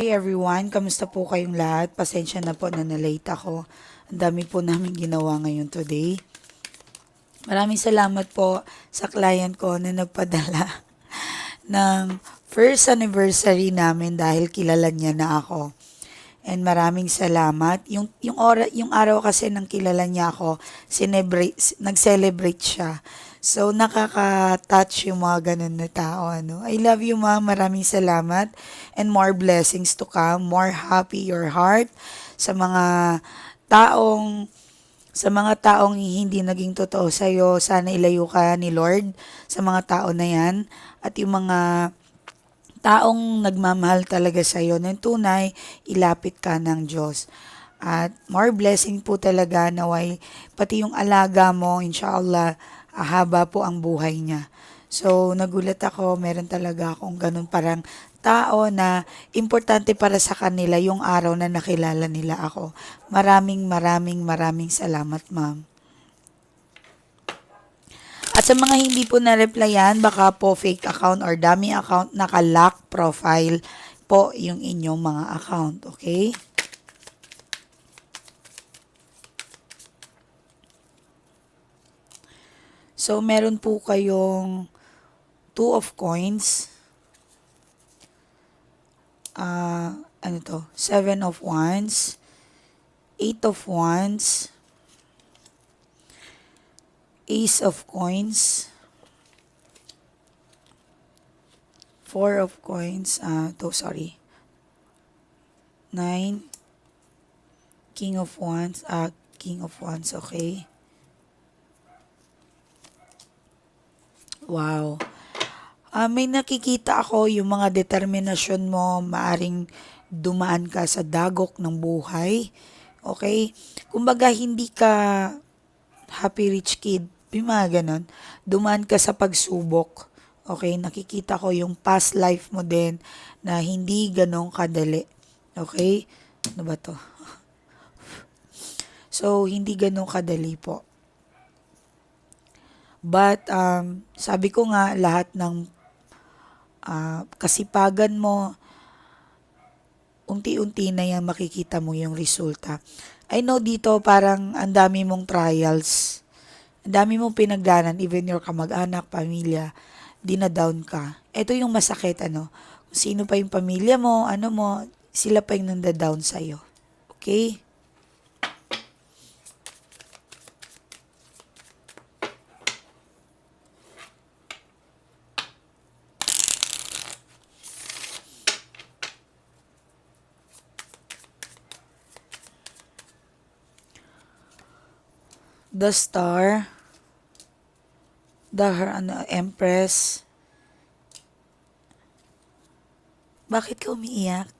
Hey everyone, kamusta po kayong lahat? Pasensya na po na na-late ako. Ang dami po namin ginawa ngayon today. Maraming salamat po sa client ko na nagpadala ng first anniversary namin dahil kilala niya na ako. And maraming salamat. Yung yung ora, yung araw kasi nang kilala niya ako, celebrate nag-celebrate siya. So nakaka-touch yung mga ganun na tao ano. I love you ma'am. Maraming salamat and more blessings to come. More happy your heart sa mga taong sa mga taong hindi naging totoo sa iyo, sana ilayo ka ni Lord sa mga tao na 'yan at yung mga taong nagmamahal talaga sa iyo ng tunay, ilapit ka ng Diyos. At more blessing po talaga naway pati yung alaga mo, inshallah, ahaba po ang buhay niya. So, nagulat ako, meron talaga akong ganun parang tao na importante para sa kanila yung araw na nakilala nila ako. Maraming maraming maraming salamat, ma'am. At sa mga hindi po na-replyan, baka po fake account or dummy account, naka-lock profile po yung inyong mga account, okay? So, meron po kayong two of coins. Ah, ano to? Seven of wands. Eight of wands. Ace of coins. Four of coins. Ah, to, sorry. Nine. King of wands. Ah, king of wands, okay. Wow. Ah, may nakikita ako yung mga determinasyon mo, maaring dumaan ka sa dagok ng buhay. Okay? Kumbaga, hindi ka happy rich kid. Yung mga ganon. Dumaan ka sa pagsubok. Okay? Nakikita ko yung past life mo din na hindi ganong kadali. Okay? Ano ba to? So, hindi ganong kadali po. But, um, sabi ko nga, lahat ng ah, kasipagan mo, unti-unti na yan makikita mo yung resulta. I know dito parang ang dami mong trials. Ang dami mong pinagdanan, even your kamag-anak, pamilya, dinadown ka. Ito yung masakit, ano. Kung sino pa yung pamilya mo, ano mo, sila pa yung nanda-down sa'yo. Okay? The Star, the her, ano, Empress. Bakit ka umiiyak?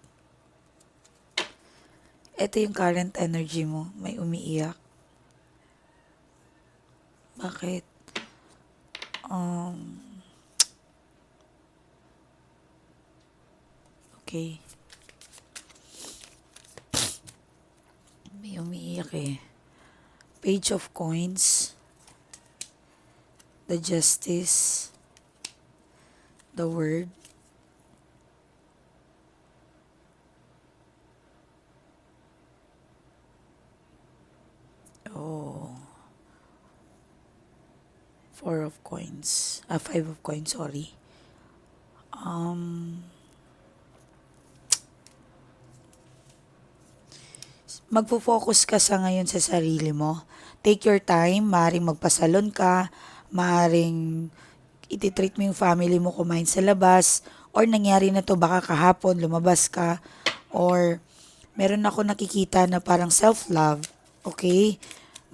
Ito yung current energy mo. May umiiyak. Bakit? Um, okay. May umiiyak eh. Page of Coins, the Justice, the Word, oh, Four of Coins, ah, Five of Coins, sorry. Um, magfo-focus ka sa ngayon sa sarili mo. Take your time, maaring magpasalon ka, maaring ititreat mo yung family mo kumain sa labas, or nangyari na to baka kahapon lumabas ka, or meron ako nakikita na parang self-love, okay?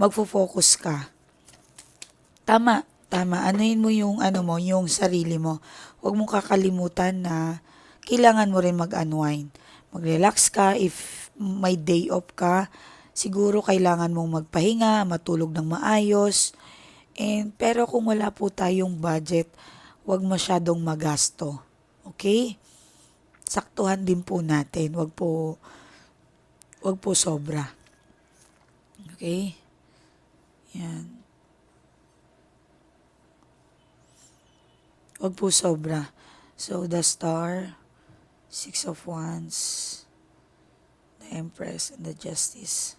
Magfo-focus ka. Tama, tama. Anuhin mo yung ano mo, yung sarili mo. Huwag mong kakalimutan na kailangan mo rin mag-unwind. Mag-relax ka if may day off ka. Siguro kailangan mong magpahinga, matulog ng maayos. And, pero kung wala po tayong budget, huwag masyadong magasto. Okay? Saktuhan din po natin. Huwag po, huwag po sobra. Okay? Yan. Huwag po sobra. So, the star, Six of Wands, Empress, and the Justice.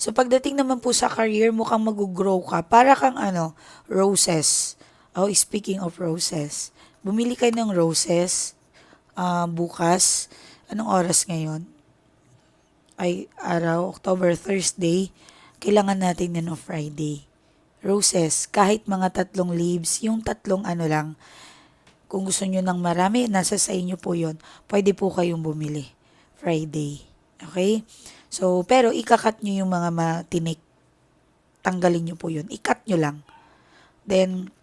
So pagdating naman po sa career, mukhang mag-grow ka. Para kang ano, roses. Oh, speaking of roses, bumili kayo ng roses ah, bukas. Anong oras ngayon? Ay, araw, October, Thursday. Kailangan natin yan of Friday. Roses, kahit mga tatlong leaves, yung tatlong ano lang, kung gusto nyo ng marami, nasa sa inyo po yon Pwede po kayong bumili. Friday. Okay? So, pero ikakat nyo yung mga matinik. Tanggalin nyo po yun. Ikat nyo lang. Then,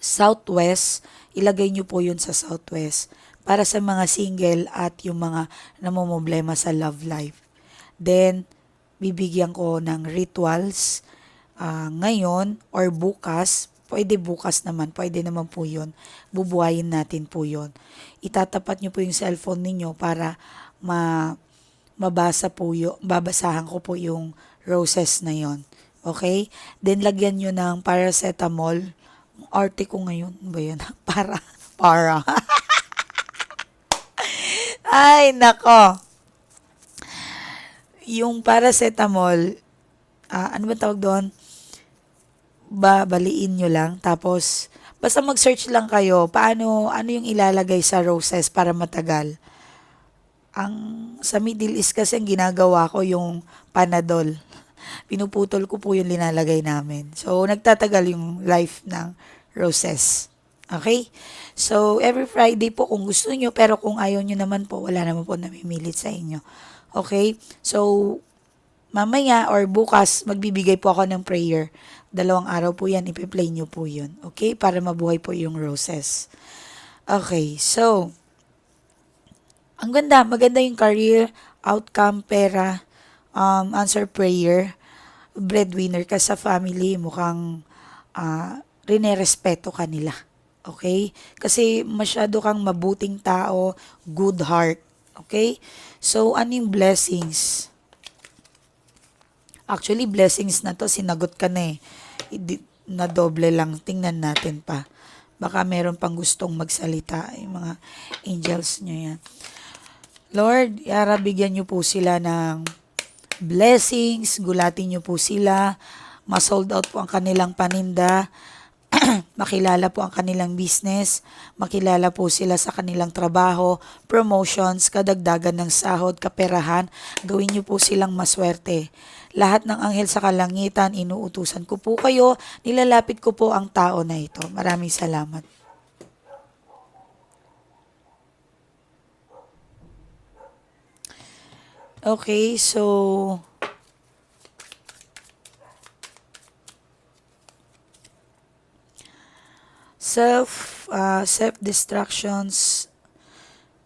southwest, ilagay nyo po yun sa southwest. Para sa mga single at yung mga namumblema sa love life. Then, bibigyan ko ng rituals ah, ngayon or bukas. Pwede bukas naman, pwede naman po yun. Bubuhayin natin po yun. Itatapat nyo po yung cellphone ninyo para ma mabasa po yung, babasahan ko po yung roses na yon. Okay? Then, lagyan nyo ng paracetamol. Arte ko ngayon. Ba yun? Para. Para. Ay, nako. Yung paracetamol, ah, ano ba tawag doon? Babaliin nyo lang. Tapos, basta mag-search lang kayo, paano, ano yung ilalagay sa roses para matagal. Ang, sa Middle East kasi ang ginagawa ko yung panadol. Pinuputol ko po yung linalagay namin. So, nagtatagal yung life ng roses. Okay? So, every Friday po kung gusto nyo, pero kung ayaw nyo naman po, wala naman po namimilit sa inyo. Okay? So, mamaya or bukas, magbibigay po ako ng prayer. Dalawang araw po yan, ipi-play nyo po yun. Okay? Para mabuhay po yung roses. Okay, so, ang ganda, maganda yung career, outcome, pera, um, answer prayer, breadwinner ka sa family, mukhang uh, rinerespeto ka nila. Okay? Kasi masyado kang mabuting tao, good heart. Okay? So, ano yung blessings? Actually, blessings na to, sinagot ka na eh. Na doble lang. Tingnan natin pa. Baka meron pang gustong magsalita. Yung mga angels nyo yan. Lord, yara bigyan nyo po sila ng blessings, gulatin nyo po sila, ma-sold out po ang kanilang paninda, makilala po ang kanilang business, makilala po sila sa kanilang trabaho, promotions, kadagdagan ng sahod, kaperahan, gawin nyo po silang maswerte. Lahat ng anghel sa kalangitan, inuutusan ko po kayo, nilalapit ko po ang tao na ito. Maraming salamat. Okay, so self uh, self distractions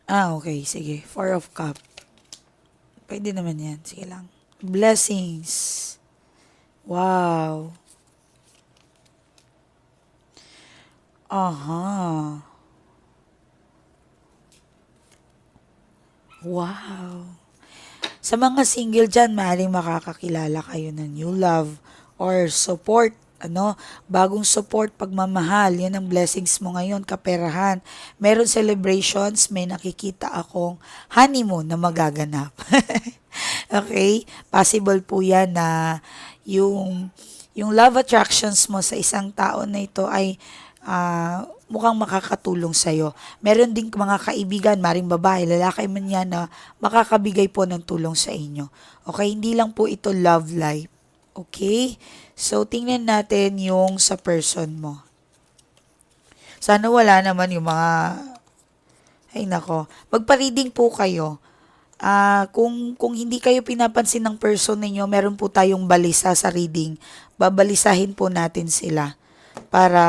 ah okay sige four of cup. Pwede naman yan sige lang. Blessings. Wow. Aha. Wow sa mga single dyan, maaaring makakakilala kayo ng new love or support ano, bagong support, pagmamahal, yan ang blessings mo ngayon, kaperahan. Meron celebrations, may nakikita akong honeymoon na magaganap. okay? Possible po yan na yung, yung love attractions mo sa isang tao na ito ay ah, mukhang makakatulong sa'yo. Meron din mga kaibigan, maring babae, lalaki man yan na makakabigay po ng tulong sa inyo. Okay? Hindi lang po ito love life. Okay? So, tingnan natin yung sa person mo. Sana wala naman yung mga... Ay nako. Magpa-reading po kayo. Ah, kung kung hindi kayo pinapansin ng person ninyo, meron po tayong balisa sa reading. Babalisahin po natin sila para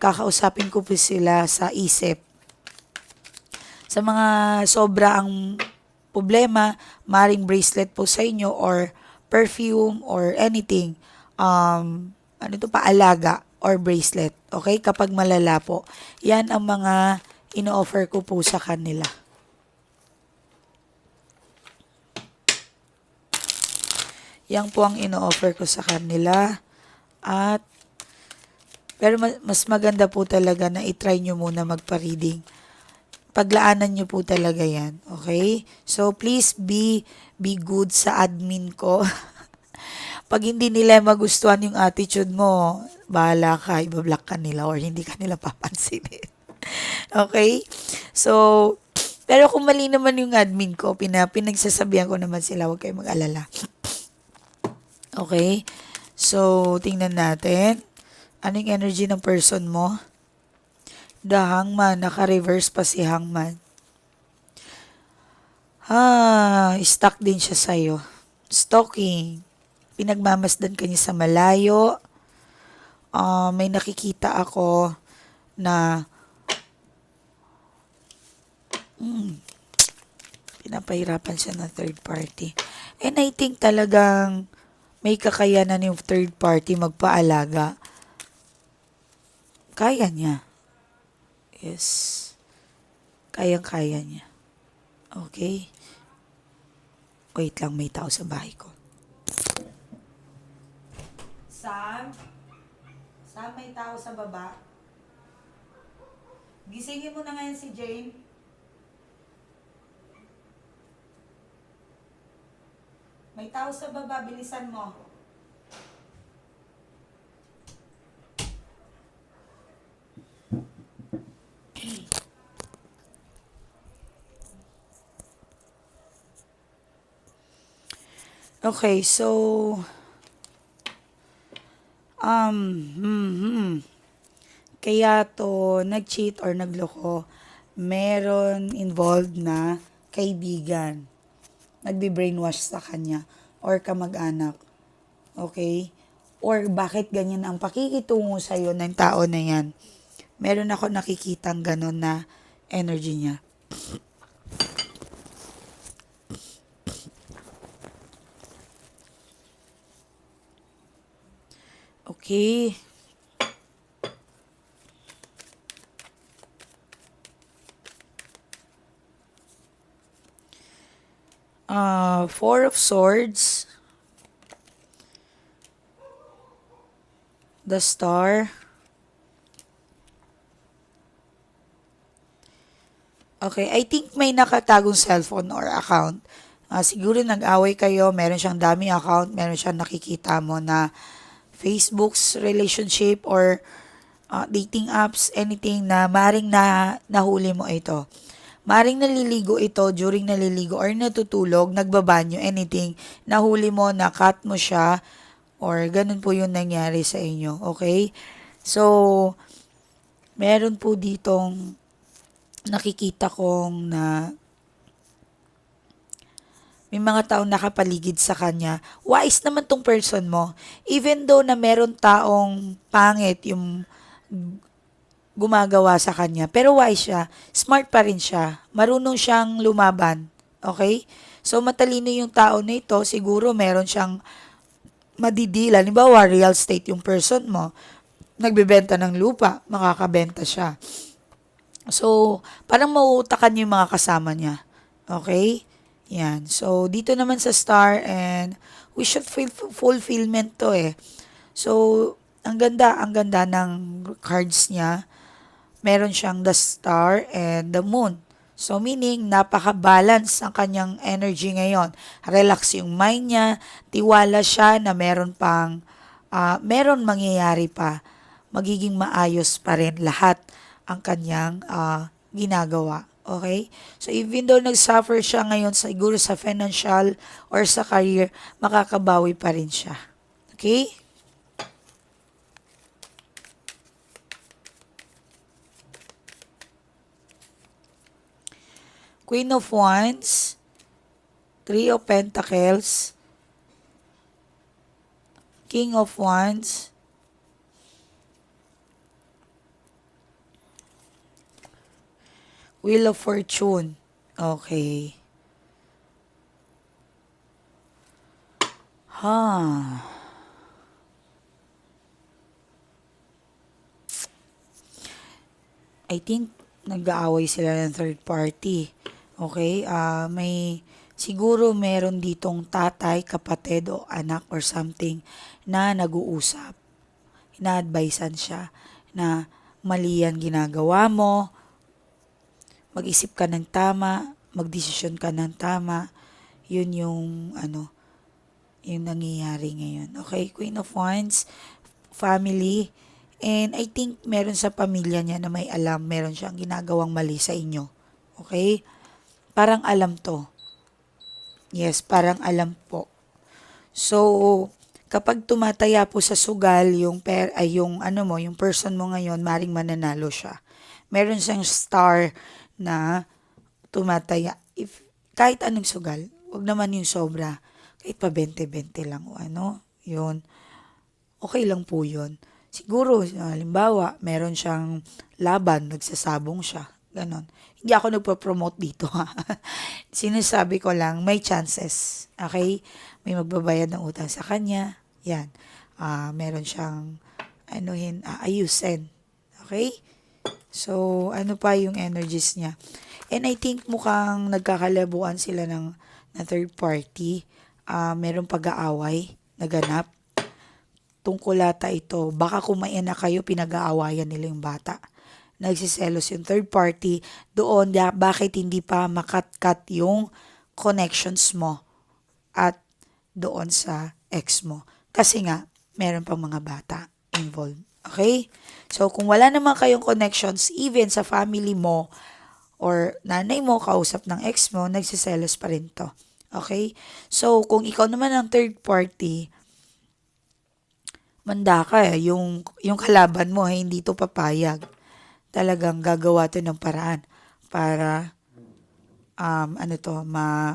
kakausapin ko po sila sa isip. Sa mga sobra ang problema, maring bracelet po sa inyo or perfume or anything, um, ano to paalaga or bracelet. Okay? Kapag malala po. Yan ang mga ino-offer ko po sa kanila. Yan po ang ino-offer ko sa kanila. At pero ma- mas maganda po talaga na itry nyo muna magpa-reading. paglaanan nyo po talaga yan. Okay? So, please be, be good sa admin ko. Pag hindi nila magustuhan yung attitude mo, bahala ka, ibablock ka nila or hindi ka nila papansinin. okay? So, pero kung mali naman yung admin ko, pina, pinagsasabihan ko naman sila, huwag kayong mag-alala. Okay? So, tingnan natin. Anong energy ng person mo? The hangman. Naka-reverse pa si hangman. Ah, stuck din siya sa'yo. Stalking. Pinagmamasdan ka niya sa malayo. Ah, may nakikita ako na mm, pinapahirapan siya ng third party. And I think talagang may kakayanan yung third party magpaalaga. Kaya niya. Yes. Kayang-kaya niya. Okay? Wait lang, may tao sa bahay ko. Sam? Sam, may tao sa baba? Gisingin mo na ngayon si Jane. May tao sa baba, bilisan mo. Okay, so um hmm. Kaya to nag-cheat or nagloko, meron involved na kaibigan. Nagbi-brainwash sa kanya or kamag-anak. Okay? Or bakit ganyan ang pakikitungo sa'yo ng tao na yan? Meron ako nakikitang ganun na energy niya. Okay. Uh, Four of Swords. The Star. Okay, I think may nakatagong cellphone or account. Ah, siguro nag-away kayo, meron siyang dami account, meron siyang nakikita mo na Facebook's relationship or ah, dating apps, anything na maring na nahuli mo ito. Maring naliligo ito during naliligo or natutulog, nagbabanyo, anything, nahuli mo, nakat mo siya, or ganun po yung nangyari sa inyo, okay? So, meron po ditong nakikita kong na may mga taong nakapaligid sa kanya. Wise naman tong person mo. Even though na meron taong pangit yung gumagawa sa kanya. Pero wise siya. Smart pa rin siya. Marunong siyang lumaban. Okay? So, matalino yung tao na ito. Siguro meron siyang madidila. Halimbawa, real estate yung person mo. Nagbebenta ng lupa. Makakabenta siya. So, parang mauutakan yung mga kasama niya. Okay? Yan. So, dito naman sa star and we should feel fulfillment to eh. So, ang ganda, ang ganda ng cards niya. Meron siyang the star and the moon. So, meaning, napaka-balance ang kanyang energy ngayon. Relax yung mind niya, tiwala siya na meron pang, ah, meron mangyayari pa. Magiging maayos pa rin lahat ang kanyang ah, ginagawa. Okay? So, even though nag-suffer siya ngayon siguro sa financial or sa career, makakabawi pa rin siya. Okay? Queen of Wands, Three of Pentacles, King of Wands, Wheel of Fortune. Okay. Ha. I think nag-aaway sila ng third party. Okay? Ah, may siguro meron ditong tatay, kapatid o anak or something na nag-uusap. Ina-advisean siya na mali yan ginagawa mo, mag-isip ka ng tama, magdesisyon ka ng tama. Yun yung ano, yung nangyayari ngayon. Okay, Queen of Wands, family, and I think meron sa pamilya niya na may alam, meron siyang ginagawang mali sa inyo. Okay? Parang alam to. Yes, parang alam po. So, kapag tumataya po sa sugal yung per ay yung ano mo, yung person mo ngayon, maring mananalo siya. Meron siyang star na tumataya. If kahit anong sugal, wag naman yung sobra. Kahit pa 20-20 lang o ano, yun. Okay lang po yun. Siguro, halimbawa, meron siyang laban, nagsasabong siya. Ganon. Hindi ako nagpo-promote dito ha. Sinasabi ko lang, may chances. Okay? May magbabayad ng utang sa kanya. Yan. Ah, meron siyang anuhin, aayusin. Okay? So, ano pa yung energies niya? And I think mukhang nagkakalabuan sila ng, na third party. Ah, meron pag-aaway na ganap. Tungkol ata ito. Baka kung may anak kayo, pinag-aawayan nila yung bata. Nagsiselos yung third party. Doon, bakit hindi pa makat-cut yung connections mo at doon sa ex mo. Kasi nga, meron pang mga bata involved. Okay? So, kung wala naman kayong connections, even sa family mo, or nanay mo, kausap ng ex mo, nagsiselos pa rin to. Okay? So, kung ikaw naman ang third party, manda ka eh. Yung, yung kalaban mo, eh, hindi to papayag. Talagang gagawa to ng paraan para, um, ano to, ma,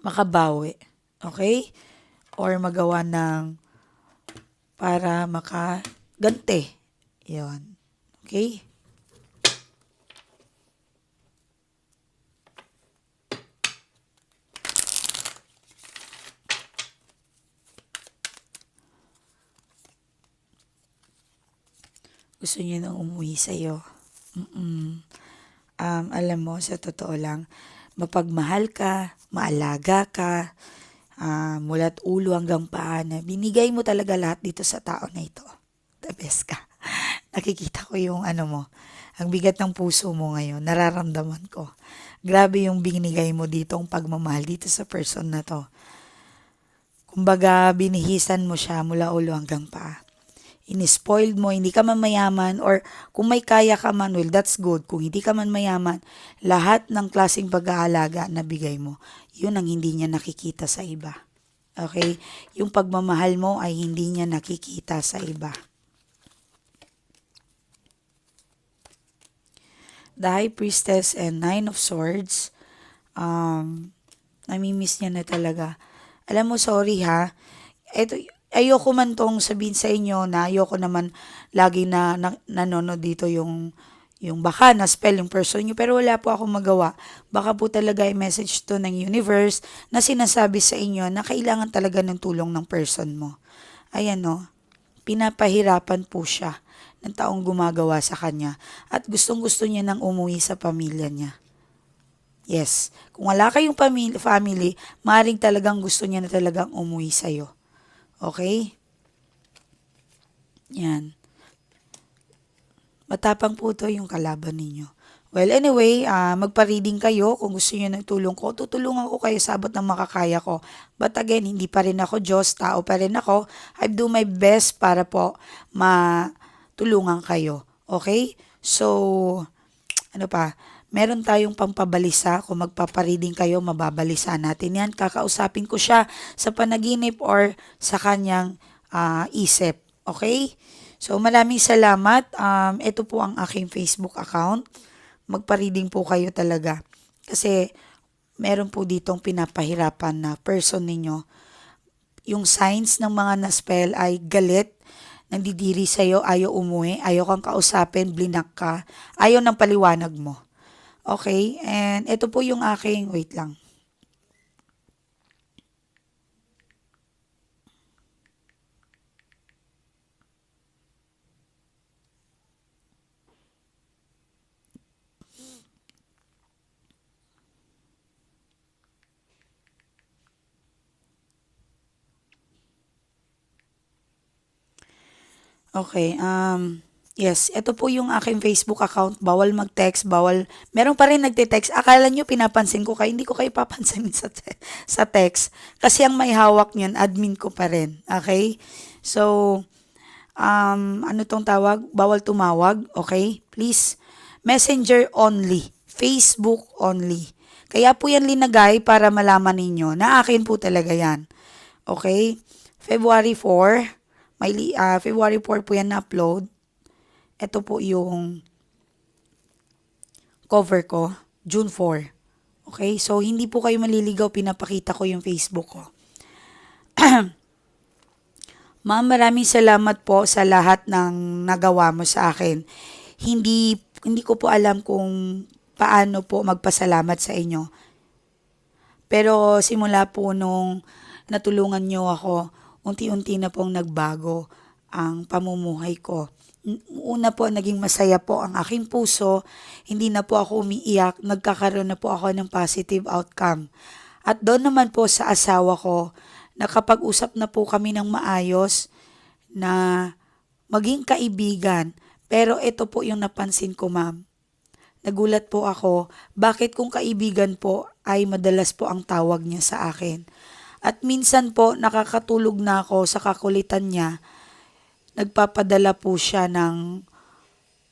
makabawi. Okay? Or magawa ng para makaganti. Yon. Okay? Gusto niya nang umuwi sa'yo. Mm-mm. Um, alam mo, sa totoo lang, mapagmahal ka, maalaga ka, uh, mula't ulo hanggang paa na binigay mo talaga lahat dito sa tao na ito. The best ka. Nakikita ko yung ano mo, ang bigat ng puso mo ngayon, nararamdaman ko. Grabe yung binigay mo dito, ang pagmamahal dito sa person na to. Kumbaga, binihisan mo siya mula ulo hanggang paa. Inispoiled mo, hindi ka man mayaman, or kung may kaya ka man, well, that's good. Kung hindi ka man mayaman, lahat ng klaseng pag-aalaga na bigay mo, yun ang hindi niya nakikita sa iba. Okay? Yung pagmamahal mo ay hindi niya nakikita sa iba. The High Priestess and Nine of Swords, um, namimiss niya na talaga. Alam mo, sorry ha, ito, ayoko man tong sabihin sa inyo na ayoko naman lagi na, na nanonood dito yung yung baka na spell yung person nyo, pero wala po akong magawa. Baka po talaga ay message to ng universe na sinasabi sa inyo na kailangan talaga ng tulong ng person mo. Ayan no, pinapahirapan po siya ng taong gumagawa sa kanya at gustong gusto niya nang umuwi sa pamilya niya. Yes, kung wala kayong family, family maring talagang gusto niya na talagang umuwi sa'yo. Okay? Yan. Matapang po to yung kalaban ninyo. Well, anyway, uh, magpa-reading kayo. Kung gusto niyo ng tulong ko, tutulungan ko kayo sabot ng makakaya ko. But again, hindi pa rin ako Diyos, tao pa rin ako. I do my best para po matulungan kayo. Okay? So, ano pa? Meron tayong pampabalisa. Kung magpapareading kayo, mababalisa natin yan. Kakausapin ko siya sa panaginip or sa kanyang uh, isip. Okay? So, maraming salamat. Um, ito po ang aking Facebook account. Magpa-reading po kayo talaga. Kasi, meron po ditong pinapahirapan na person ninyo. Yung signs ng mga na-spell ay galit, nandidiri sa'yo, ayaw umuwi, ayaw kang kausapin, blinak ka, ayaw ng paliwanag mo. Okay, and ito po yung aking, wait lang. Okay, um, Yes, ito po yung aking Facebook account. Bawal mag-text, bawal... Meron pa rin nagte-text. Akala nyo pinapansin ko kayo. Hindi ko kayo papansinin sa, te- sa text. Kasi ang may hawak niyan, admin ko pa rin. Okay? So, um, ano tong tawag? Bawal tumawag. Okay? Please, messenger only. Facebook only. Kaya po yan linagay para malaman ninyo na akin po talaga yan. Okay? February 4, may ah, February 4 po yan na-upload. Ito po yung cover ko, June 4. Okay? So, hindi po kayo maliligaw, pinapakita ko yung Facebook ko. Ma'am, maraming salamat po sa lahat ng nagawa mo sa akin. Hindi, hindi ko po alam kung paano po magpasalamat sa inyo. Pero simula po nung natulungan nyo ako, unti-unti na pong nagbago ang pamumuhay ko. Una po, naging masaya po ang aking puso. Hindi na po ako umiiyak. Nagkakaroon na po ako ng positive outcome. At doon naman po sa asawa ko, nakapag-usap na po kami ng maayos na maging kaibigan. Pero ito po yung napansin ko, ma'am. Nagulat po ako, bakit kung kaibigan po ay madalas po ang tawag niya sa akin. At minsan po nakakatulog na ako sa kakulitan niya. Nagpapadala po siya ng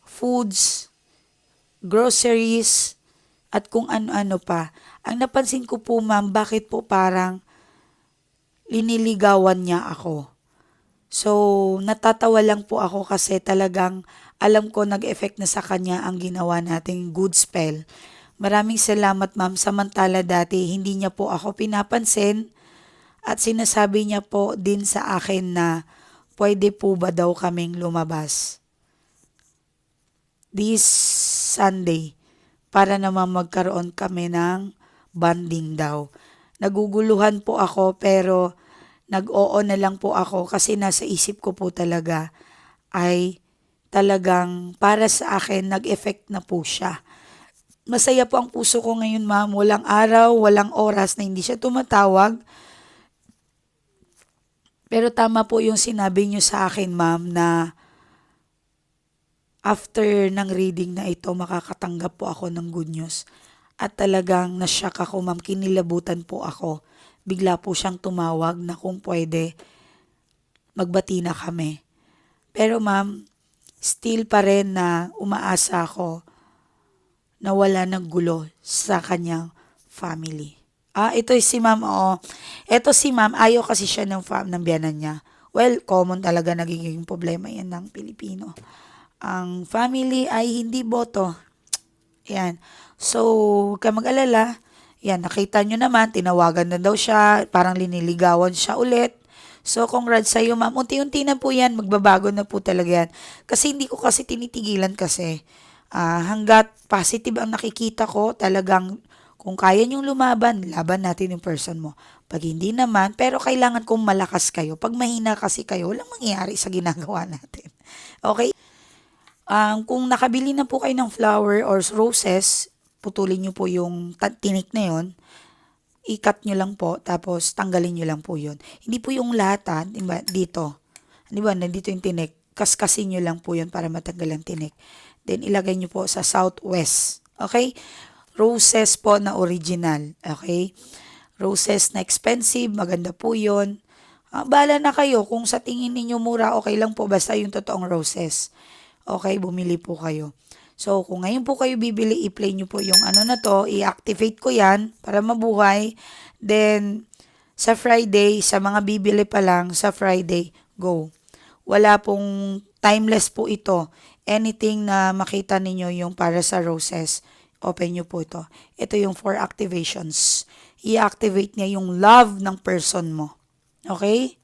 foods, groceries, at kung ano-ano pa. Ang napansin ko po ma'am, bakit po parang liniligawan niya ako. So, natatawa lang po ako kasi talagang alam ko nag-effect na sa kanya ang ginawa nating good spell. Maraming salamat ma'am. Samantala dati, hindi niya po ako pinapansin at sinasabi niya po din sa akin na pwede po ba daw kaming lumabas. This Sunday, para naman magkaroon kami ng banding daw. Naguguluhan po ako pero nag-oo na lang po ako kasi nasa isip ko po talaga ay talagang para sa akin nag-effect na po siya. Masaya po ang puso ko ngayon ma'am. Walang araw, walang oras na hindi siya tumatawag. Pero tama po yung sinabi niyo sa akin ma'am na after ng reading na ito makakatanggap po ako ng good news. At talagang nasyak ako ma'am, kinilabutan po ako. Bigla po siyang tumawag na kung pwede magbati na kami. Pero ma'am, still pa rin na umaasa ako na wala ng gulo sa kanyang family. Ah, ito si ma'am, oo. Ito si ma'am, ayaw kasi siya ng, fam, ng biyanan niya. Well, common talaga nagiging problema yan ng Pilipino. Ang family ay hindi boto. Yan. So, huwag ka mag-alala. Yan, nakita nyo naman, tinawagan na daw siya, parang liniligawan siya ulit. So, congrats sa iyo, ma'am. Unti-unti na po yan, magbabago na po talaga yan. Kasi hindi ko kasi tinitigilan kasi. Ah, hanggat positive ang nakikita ko, talagang kung kaya niyong lumaban, laban natin yung person mo. Pag hindi naman, pero kailangan kong malakas kayo. Pag mahina kasi kayo, walang mangyayari sa ginagawa natin. Okay? Um, kung nakabili na po kayo ng flower or roses, putulin nyo po yung tinik na yon i-cut nyo lang po, tapos tanggalin nyo lang po yun. Hindi po yung lahat, ha, diba, dito. Di ba, nandito yung tinik. Kaskasin nyo lang po yun para matanggal ang tinik. Then, ilagay nyo po sa southwest. Okay? Roses po na original. Okay? Roses na expensive, maganda po yun. Ah, bahala na kayo. Kung sa tingin ninyo mura, okay lang po. Basta yung totoong roses. Okay, bumili po kayo. So, kung ngayon po kayo bibili, i-play nyo po yung ano na to, i-activate ko yan para mabuhay. Then, sa Friday, sa mga bibili pa lang, sa Friday, go. Wala pong timeless po ito. Anything na makita ninyo yung para sa roses, open nyo po ito. Ito yung four activations. I-activate niya yung love ng person mo. Okay?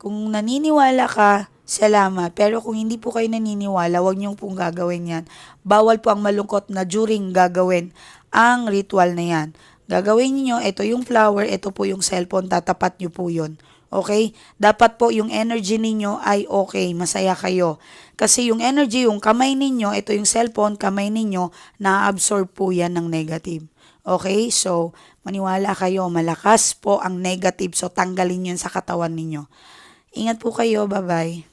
Kung naniniwala ka, salamat. Pero kung hindi po kayo naniniwala, huwag niyong pong gagawin yan. Bawal po ang malungkot na during gagawin ang ritual na yan. Gagawin niyo ito yung flower, ito po yung cellphone, tatapat niyo po yun. Okay? Dapat po yung energy ninyo ay okay, masaya kayo. Kasi yung energy, yung kamay ninyo, ito yung cellphone, kamay ninyo, na-absorb po yan ng negative. Okay? So, maniwala kayo, malakas po ang negative. So, tanggalin yun sa katawan ninyo. Ingat po kayo. Bye-bye.